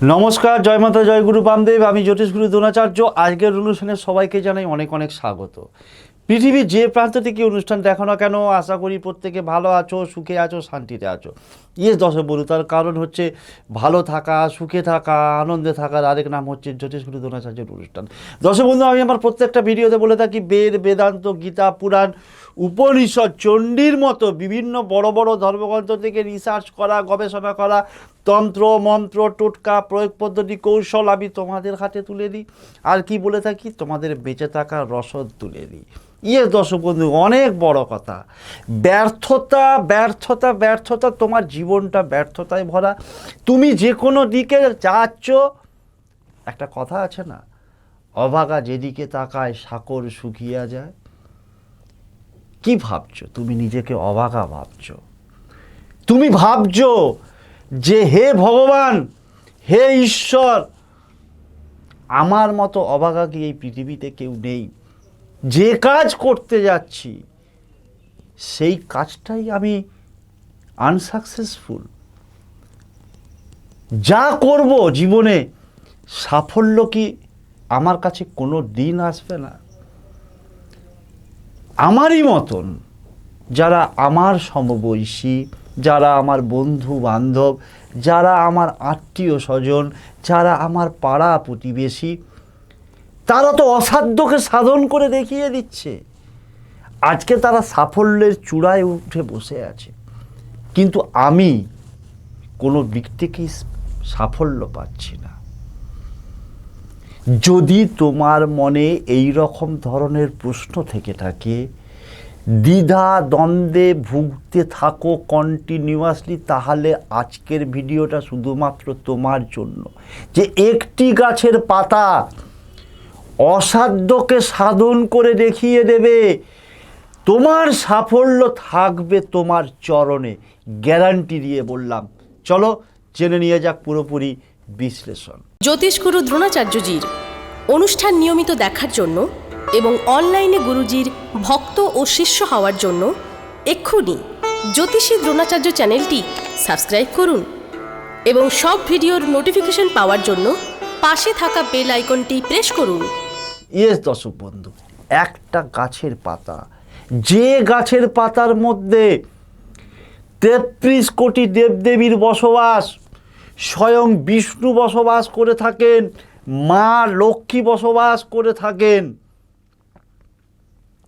নমস্কার, জয় মাতা, জয় গুরু বামদেব, আমি জ্যোতিষ গুরু দ্রোণাচার্য। আজকের অনুষ্ঠানে সবাইকে জানাই অনেক অনেক স্বাগত। পৃথিবীর যে প্রান্ত থেকে অনুষ্ঠান দেখো না কেন, আশা করি প্রত্যেকে ভালো আছো, সুখে আছো, শান্তিতে আছো। ইয়ে দশ বলু তার কারণ হচ্ছে ভালো থাকা, সুখে থাকা, আনন্দে থাকার আরেক নাম হচ্ছে জ্যোতিষ গুরু দ্রোণাচার্যের অনুষ্ঠান। দশ বন্ধু, আমি আমার প্রত্যেকটা ভিডিওতে বলে থাকি, বেদ, বেদান্ত, গীতা, পুরাণ উপনিষদ, চণ্ডীর মতো বিভিন্ন বড় বড় ধর্মগ্রন্থ থেকে রিসার্চ করা, গবেষণা করা, তন্ত্র, মন্ত্র, টোটকা, প্রয়োগ পদ্ধতি, কৌশল আমি তোমাদের হাতে তুলে দিই। আর কি বলে থাকি? তোমাদের বেঁচে থাকার রসদ তুলে দিই। ইয়ে দর্শক বন্ধু অনেক বড় কথা। ব্যর্থতা ব্যর্থতা ব্যর্থতা, তোমার জীবনটা ব্যর্থতায় ভরা। তুমি যে কোনো দিকে যাচ্ছ, একটা কথা আছে না, অভাগা যেদিকে তাকায়, সাকর শুকিয়ে যায়। কি ভাবছ? তুমি নিজেকে অবাকা ভাবছ। তুমি ভাবছ যে হে ভগবান, হে ঈশ্বর, আমার মতো অবাগা কি এই পৃথিবীতে কেউ নেই? যে কাজ করতে যাচ্ছি, সেই কাজটাই আমি আনসাকসেসফুল যা করব জীবনে, সাফল্য কি আমার কাছে কোনো দিন আসবে না? আমারই মতন যারা আমার সমবয়সী, যারা আমার বন্ধু বান্ধব যারা আমার আত্মীয় স্বজন যারা আমার পাড়া প্রতিবেশী, তারা তো অসাধ্যকে সাধন করে দেখিয়ে দিচ্ছে। আজকে তারা সাফল্যের চূড়ায় উঠে বসে আছে। কিন্তু আমি কোনো দিক থেকেই সাফল্য পাচ্ছি না। যদি তোমার মনে এই রকম ধরনের প্রশ্ন থেকে থাকে, দ্বিধা দ্বন্দ্বে ভুগতে থাকো কন্টিনিউয়াসলি তাহলে আজকের ভিডিওটা শুধুমাত্র তোমার জন্য। যে একটি গাছের পাতা অসাধ্যকে সাধন করে দেখিয়ে দেবে, তোমার সাফল্য থাকবে তোমার চরণে। গ্যারান্টি দিয়ে বললাম। চলো, জেনে নিয়ে যাক পুরোপুরি বিশ্লেষণ। জ্যোতিষগুরু দ্রোণাচার্যজির অনুষ্ঠান নিয়মিত দেখার জন্য এবং অনলাইনে গুরুজির ভক্ত ও শিষ্য হওয়ার জন্য এক্ষুনি জ্যোতিষী দ্রোণাচার্য চ্যানেলটি সাবস্ক্রাইব করুন এবং সব ভিডিওর নোটিফিকেশন পাওয়ার জন্য পাশে থাকা বেল আইকনটি প্রেস করুন। ইয়েস দর্শক বন্ধু একটা গাছের পাতা যে গাছের পাতার মধ্যে তেত্রিশ কোটি দেবদেবীর বসবাস স্বয়ং বিষ্ণু বসবাস করে থাকেন, মা লক্ষ্মী বসবাস করে থাকেন।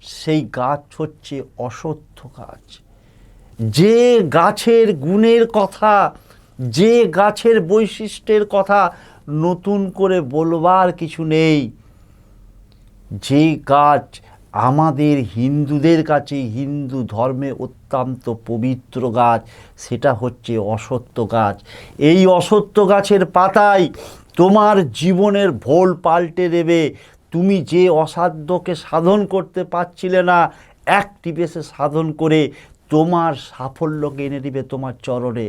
সেই গাছ হচ্ছে অসত্য গাছ। যে গাছের গুণের কথা, যে গাছের বৈশিষ্ট্যের কথা নতুন করে বলবার কিছু নেই। যে গাছ আমাদের হিন্দুদের কাছে হিন্দু ধর্মে অত্যন্ত পবিত্র গাছ, সেটা হচ্ছে অসত্য গাছ। এই অসত্য গাছের পাতায় তোমার জীবনের ভোল পাল্টে দেবে। তুমি যে অসাধ্যকে সাধন করতে পারছিলে না, একটি বেশে সাধন করে তোমার সাফল্যকে এনে দিবে তোমার চরণে।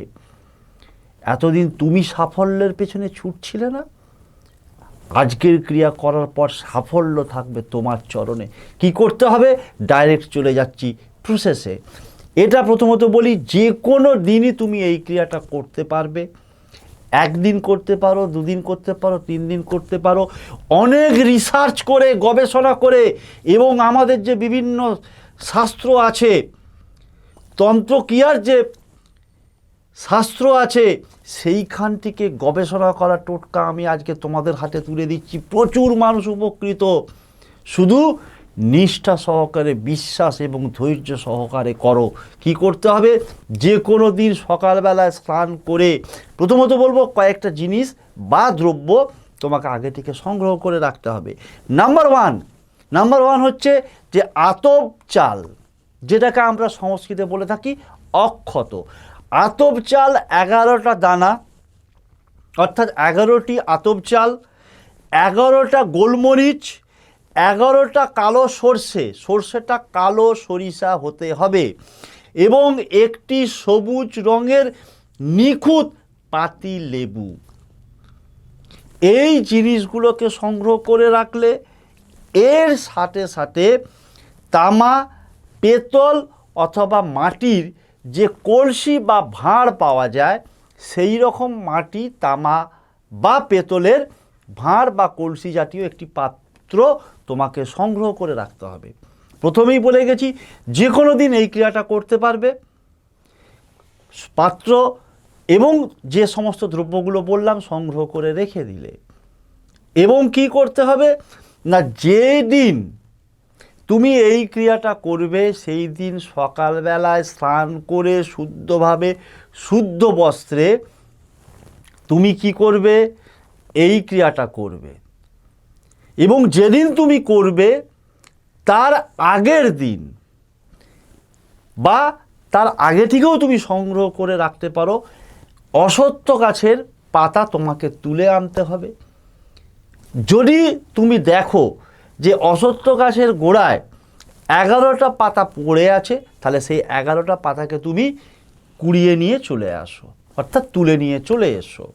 এতদিন তুমি সাফল্যের পেছনে ছুটছিলে না? আজকের ক্রিয়া করার পর সাফল্য থাকবে তোমার চরণে। কি করতে হবে? ডাইরেক্ট চলে যাচ্ছি প্রসেসে এটা প্রথমত বলি, যে কোনো দিনই তুমি এই ক্রিয়াটা করতে পারবে। একদিন করতে পারো, দুদিন করতে পারো তিন দিন করতে পারো। অনেক রিসার্চ করে, গবেষণা করে এবং আমাদের যে বিভিন্ন শাস্ত্র আছে, তন্ত্রক্রিয়ার যে শাস্ত্র আছে সেইখান থেকে গবেষণা করা টোটকা আমি আজকে তোমাদের হাতে তুলে দিচ্ছি। প্রচুর মানুষ উপকৃত। শুধু নিষ্ঠা সহকারে, বিশ্বাস এবং ধৈর্য সহকারে করো। কি করতে হবে? যে কোনো দিন সকালবেলায় স্নান করে প্রথমত বলব কয়েকটা জিনিস বা দ্রব্য তোমাকে আগে থেকে সংগ্রহ করে রাখতে হবে। নাম্বার ওয়ান নাম্বার ওয়ান হচ্ছে যে আতপ চাল, যেটাকে আমরা সংস্কৃতে বলে থাকি অক্ষত। আতপ চাল এগারোটা দানা, অর্থাৎ এগারোটি আতপ চাল, এগারোটা গোলমরিচ, এগারোটা কালো সর্ষে। সর্ষেটা কালো সরিষা হতে হবে। এবং একটি সবুজ রঙের নিখুঁত পাতি লেবু। এই জিনিসগুলোকে সংগ্রহ করে রাখলে এর সাথে সাথে তামা, পেতল অথবা মাটির যে কলসি বা ভাঁড় পাওয়া যায়, সেই রকম মাটি, তামা বা পেতলের ভাঁড় বা কলসি জাতীয় একটি পাত্র তোমাকে সংগ্রহ করে রাখতে হবে। প্রথমেই বলে গেছি, যে কোনো দিন এই ক্রিয়াটা করতে পারবে। পাত্র এবং যে সমস্ত দ্রব্যগুলো বললাম, সংগ্রহ করে রেখে দিলে। এবং কি করতে হবে? না যে দিন তুমি এই ক্রিয়াটা করবে সেই দিন সকালবেলায় স্নান করে শুদ্ধভাবে শুদ্ধ বস্ত্রে তুমি কি করবে? এই ক্রিয়াটা করবে। এবং যেদিন তুমি করবে, তার আগের দিন বা তার আগে থেকেও তুমি সংগ্রহ করে রাখতে পারো। অসত্য গাছের পাতা তোমাকে তুলে আনতে হবে। যদি তুমি দেখো যে অসত্য গাছের গোড়ায় এগারোটা পাতা পড়ে আছে, তাহলে সেই এগারোটা পাতাকে তুমি কুড়িয়ে নিয়ে চলে আসো, অর্থাৎ তুলে নিয়ে চলে এসো।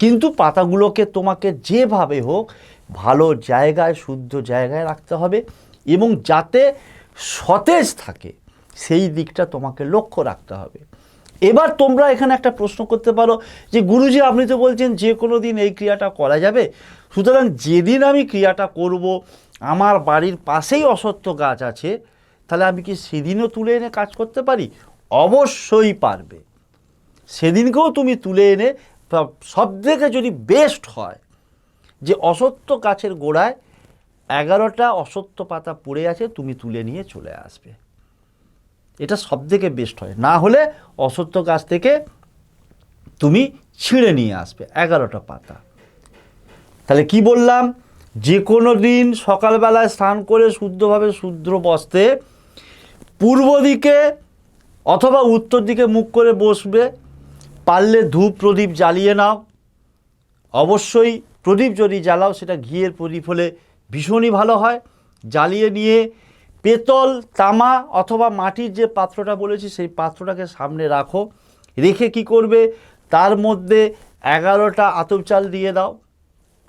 কিন্তু পাতাগুলোকে তোমাকে যেভাবে হোক ভালো জায়গায়, শুদ্ধ জায়গায় রাখতে হবে এবং যাতে সতেজ থাকে, সেই দিকটা তোমাকে লক্ষ্য রাখতে হবে। এবার তোমরা এখানে একটা প্রশ্ন করতে পারো যে গুরুজি, আপনি তো বলছেন যে কোনো দিন এই ক্রিয়াটা করা যাবে। সুতরাং যেদিন আমি ক্রিয়াটা করব, আমার বাড়ির পাশেই অসত্য গাছ আছে, তাহলে আমি কি সেদিনও তুলে এনে কাজ করতে পারি? অবশ্যই পারবে। সেদিনকেও তুমি তুলে এনে সব থেকে যদি বেস্ট হয়, যে অসত্য গাছের গোড়ায় এগারোটা অসত্য পাতা পড়ে আছে, তুমি তুলে নিয়ে চলে আসবে। এটা সব থেকে বেস্ট হয়। না হলে অসত্য গাছ থেকে তুমি ছিঁড়ে নিয়ে আসবে, এগারোটা পাতা। তাহলে কি বললাম? যে কোনো দিন সকালবেলায় স্নান করে শুদ্ধভাবে শুদ্ধ বস্তে পূর্ব দিকে অথবা উত্তর দিকে মুখ করে বসবে, পারলে ধূপ প্রদীপ জ্বালিয়ে নাও। অবশ্যই প্রদীপ যদি জ্বালাও, সেটা ঘিয়ের প্রদীপ হলে ভীষণই ভালো হয়। জ্বালিয়ে নিয়ে পেতল, তামা অথবা মাটির যে পাত্রটা বলেছি, সেই পাত্রটাকে সামনে রাখো। রেখে কি করবে? তার মধ্যে এগারোটা আতপ চাল দিয়ে দাও।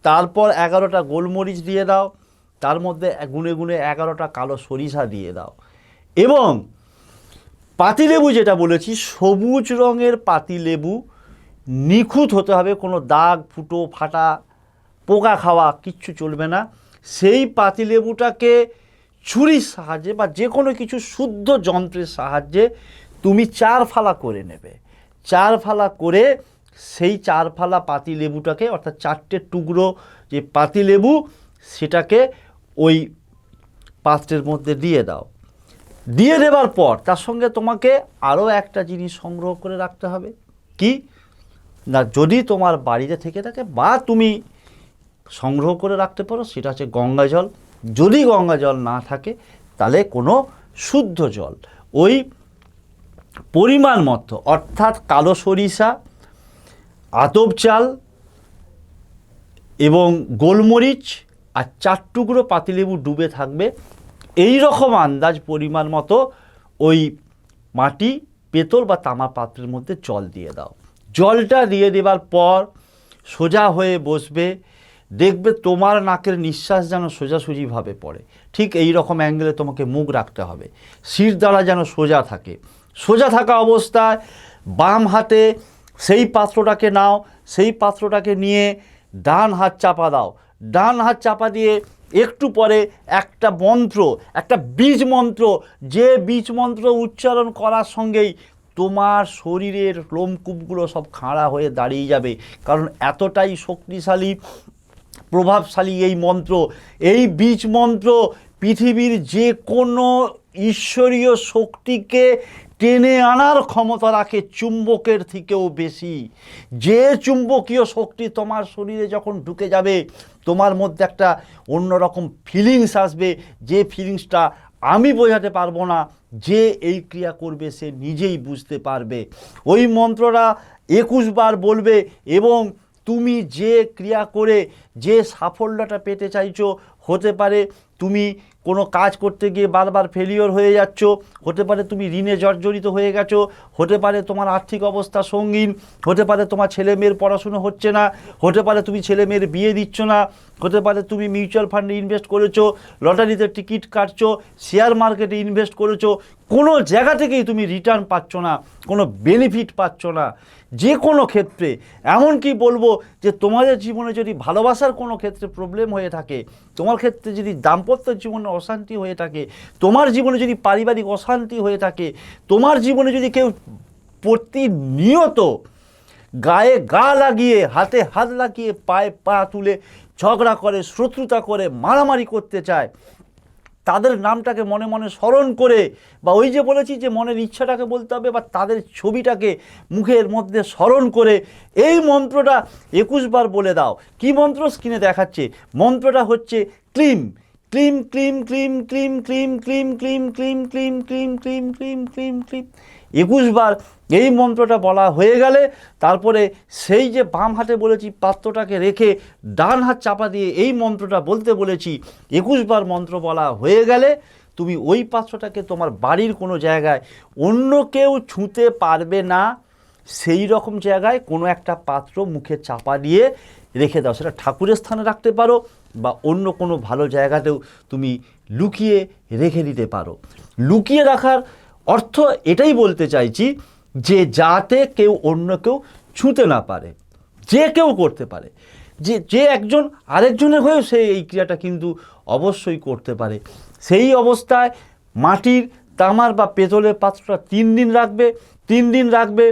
তারপর এগারোটা গোলমরিচ দিয়ে দাও। তার মধ্যে গুনে গুনে এগারোটা কালো সরিষা দিয়ে দাও। এবং পাতিলেবু যেটা বলেছি, সবুজ রঙের পাতিলেবু নিখুঁত হতে হবে। কোনো দাগ, ফুটো, ফাটা, পোকা খাওয়া কিচ্ছু চলবে না। সেই পাতিলেবুটাকে ছুরির সাহায্যে বা যে কোনো কিছু শুদ্ধ যন্ত্রের সাহায্যে তুমি চার ফালা করে নেবে। চার ফালা করে সেই চার ফালা পাতি লেবুটাকে অর্থাৎ চারটে টুকরো যে পাতি লেবু সেটাকে ওই পাত্রের মধ্যে দিয়ে দাও। দিয়ে দেবার পর তার সঙ্গে তোমাকে আরও একটা জিনিস সংগ্রহ করে রাখতে হবে। কি? না, যদি তোমার বাড়িতে থেকে থাকে বা তুমি সংগ্রহ করে রাখতে পারো, সেটা হচ্ছে গঙ্গা জল যদি গঙ্গা জল না থাকে, তাহলে কোনো শুদ্ধ জল। ওই পরিমাণ মতো, অর্থাৎ কালো সরিষা, আতপ চাল এবং গোলমরিচ আর চার টুকরো পাতিলেবু ডুবে থাকবে, এই রকম আন্দাজ পরিমাণ মতো ওই মাটি, পেতল বা তামা পাত্রের মধ্যে জল দিয়ে দাও। জলটা দিয়ে দেওয়ার পর সোজা হয়ে বসবে দেখবে তোমার নাকের নিঃশ্বাস যেন সোজাসুজিভাবে পড়ে। ঠিক এই রকম অ্যাঙ্গেলে তোমাকে মুখ রাখতে হবে। শির দ্বারা যেন সোজা থাকে। সোজা থাকা অবস্থায় বাম হাতে সেই পাত্রটাকে নাও, সেই পাত্রটাকে নিয়ে ডান হাত চাপা দাও। ডান হাত চাপা দিয়ে একটু পরে একটা মন্ত্র, একটা বীজ মন্ত্র, যে বীজ মন্ত্র উচ্চারণ করার সঙ্গেই তোমার শরীরের লোমকূপগুলো সব খাড়া হয়ে দাঁড়িয়ে যাবে। কারণ এতটাই শক্তিশালী প্রভাবশালী এই মন্ত্র, এই বীজ মন্ত্র পৃথিবীর যে কোনো ঈশ্বরীয় শক্তিকে টেনে আনার ক্ষমতা রাখে চুম্বকের থেকেও বেশি। যে চুম্বকীয় শক্তি তোমার শরীরে যখন ঢুকে যাবে, তোমার মধ্যে একটা অন্যরকম ফিলিংস আসবে। যে ফিলিংসটা আমি বোঝাতে পারব না, যে এই ক্রিয়া করবে সে নিজেই বুঝতে পারবে। ওই মন্ত্রটা একুশ বার বলবে এবং তুমি যে ক্রিয়া করে যে সাফল্যটা পেতে চাইছো, হতে পারে তুমি কোনো কাজ করতে গিয়ে বারবার ফেলিওর হয়ে যাচ্ছ, হতে পারে তুমি ঋণে জর্জরিত হয়ে গেছো, হতে পারে তোমার আর্থিক অবস্থা সঙ্গীন, হতে পারে তোমার ছেলে মেয়ের পড়াশুনো হচ্ছে না, হতে পারে তুমি ছেলে মেয়ের বিয়ে দিচ্ছ না, হতে পারে তুমি মিউচুয়াল ফান্ডে ইনভেস্ট করেছ, লটারিতে টিকিট কাটছো শেয়ার মার্কেটে ইনভেস্ট করেছ, কোনো জায়গা থেকেই তুমি রিটার্ন পাচ্ছ না, কোনো বেনিফিট পাচ্ছ না। যে কোনো ক্ষেত্রে। এমন কি বলব যে তোমাদের জীবনে যদি ভালোবাসার কোনো ক্ষেত্রে প্রবলেম হয়ে থাকে, তোমার ক্ষেত্রে যদি দাম্পত্য জীবনে অশান্তি হয়ে থাকে, তোমার জীবনে যদি পারিবারিক অশান্তি হয়ে থাকে, তোমার জীবনে যদি কেউ প্রতিনিয়ত গায়ে গা লাগিয়ে, হাতে হাত লাগিয়ে পায়ে পা তুলে ঝগড়া করে, শত্রুতা করে, মারামারি করতে চায় তাদের নামটাকে মনে মনে স্মরণ করে বা ওই যে বলেছি যে মনের ইচ্ছাটাকে বলতে হবে বা তাদের ছবিটাকে মুখের মধ্যে স্মরণ করে, এই মন্ত্রটা একুশবার বলে দাও। কি মন্ত্র? স্ক্রিনে দেখাচ্ছে। মন্ত্রটা হচ্ছে ক্লিম। ক্লিম ক্লিম ক্লিম ক্লিম ক্লিম ক্লিম ক্লিম ক্লিম ক্লিম ক্লিম ক্লিম ক্লিম ক্লিম ক্লিম একুশবার এই মন্ত্রটা বলা হয়ে গেলে তারপরে সেই যে বাম হাতে বলেছি পাত্রটাকে রেখে ডান হাত চাপা দিয়ে এই মন্ত্রটা বলতে বলেছি একুশবার মন্ত্র বলা হয়ে গেলে তুমি ওই পাত্রটাকে তোমার বাড়ির কোনো জায়গায় অন্য কেউ ছুঁতে পারবে না সেই রকম জায়গায় কোনো একটা পাত্র মুখে চাপা দিয়ে রেখে দাও। সেটা ঠাকুরের স্থানে রাখতে পারো বা অন্য কোনো ভালো জায়গাতেও তুমি লুকিয়ে রেখে দিতে পারো। লুকিয়ে রাখার অর্থ এটাই বলতে চাইছি যে যাতে কেউ অন্য কেউ ছুঁতে না পারে, যে কেউ করতে পারে। যে যে একজন আরেকজনের হয়েও সে এই ক্রিয়াটা কিন্তু অবশ্যই করতে পারে। সেই অবস্থায় মাটির তামার বা পেতলের পাত্রটা তিন দিন রাখবে, তিন দিন রাখবে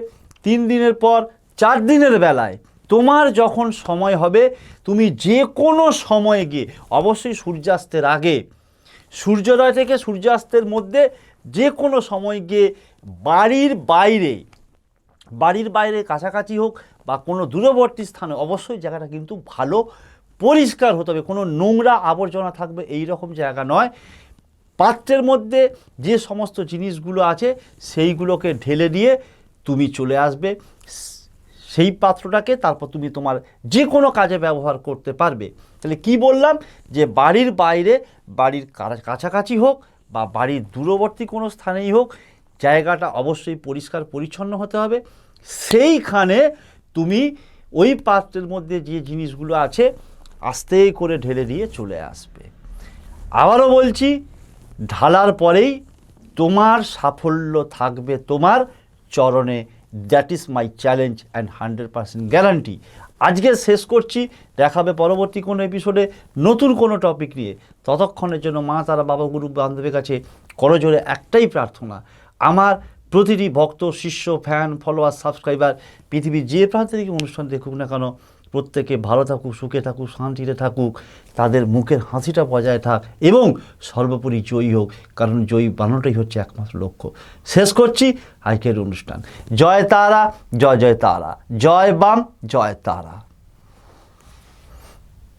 তিন দিনের পর, চার দিনের বেলায়। তোমার যখন সময় হবে, তুমি যে কোনো সময়ে গিয়ে, অবশ্যই সূর্যাস্তের আগে, সূর্যোদয় থেকে সূর্যাস্তের মধ্যে যে কোনো সময় গিয়ে বাড়ির বাইরে বাড়ির বাইরে কাছাকাছি হোক বা কোনো দূরবর্তী স্থানে, অবশ্যই জায়গাটা কিন্তু ভালো, পরিষ্কার হতে হবে। কোনো নোংরা আবর্জনা থাকবে, এই রকম জায়গা নয়। পাত্রের মধ্যে যে সমস্ত জিনিসগুলো আছে, সেইগুলোকে ঢেলে দিয়ে তুমি চলে আসবে, সেই পাত্রটাকে তারপর তুমি তোমার যে কোনো কাজে ব্যবহার করতে পারবে। তাহলে কি বললাম? যে বাড়ির বাইরে, বাড়ির কাছাকাছি হোক বা বাড়ির দূরবর্তী কোনো স্থানেই হোক, জায়গাটা অবশ্যই পরিষ্কার পরিচ্ছন্ন হতে হবে। সেইখানে তুমি ওই পাত্রের মধ্যে যে জিনিসগুলো আছে, আস্তে করে ঢেলে দিয়ে চলে আসবে। আবারও বলছি, ঢালার পরেই তোমার সাফল্য থাকবে তোমার চরণে that is my challenge and hundred percent guarantee আজকে শেষ করছি দেখাবে পরবর্তী কোনো এপিসোডে নতুন কোনো টপিক নিয়ে। ততক্ষণের জন্য মা তারা বাবা গুরু বান্ধবের কাছে করজোরে একটাই প্রার্থনা, আমার প্রতিটি ভক্ত, শিষ্য ফ্যান ফলোয়ার সাবস্ক্রাইবার পৃথিবীর যে প্রান্ত থেকে অনুষ্ঠান দেখুক না কেন প্রত্যেকে ভালো থাকুক, সুখে থাকুক, শান্তিতে থাকুক, তাদের মুখের হাসিটা বজায় থাক এবং সর্বোপরি জয়ী হোক, কারণ জয়ী বানানোটাই হচ্ছে একমাত্র লক্ষ্য। শেষ করছি আজকের অনুষ্ঠান। জয় তারা, জয় জয় তারা। জয় বাম, জয় তারা।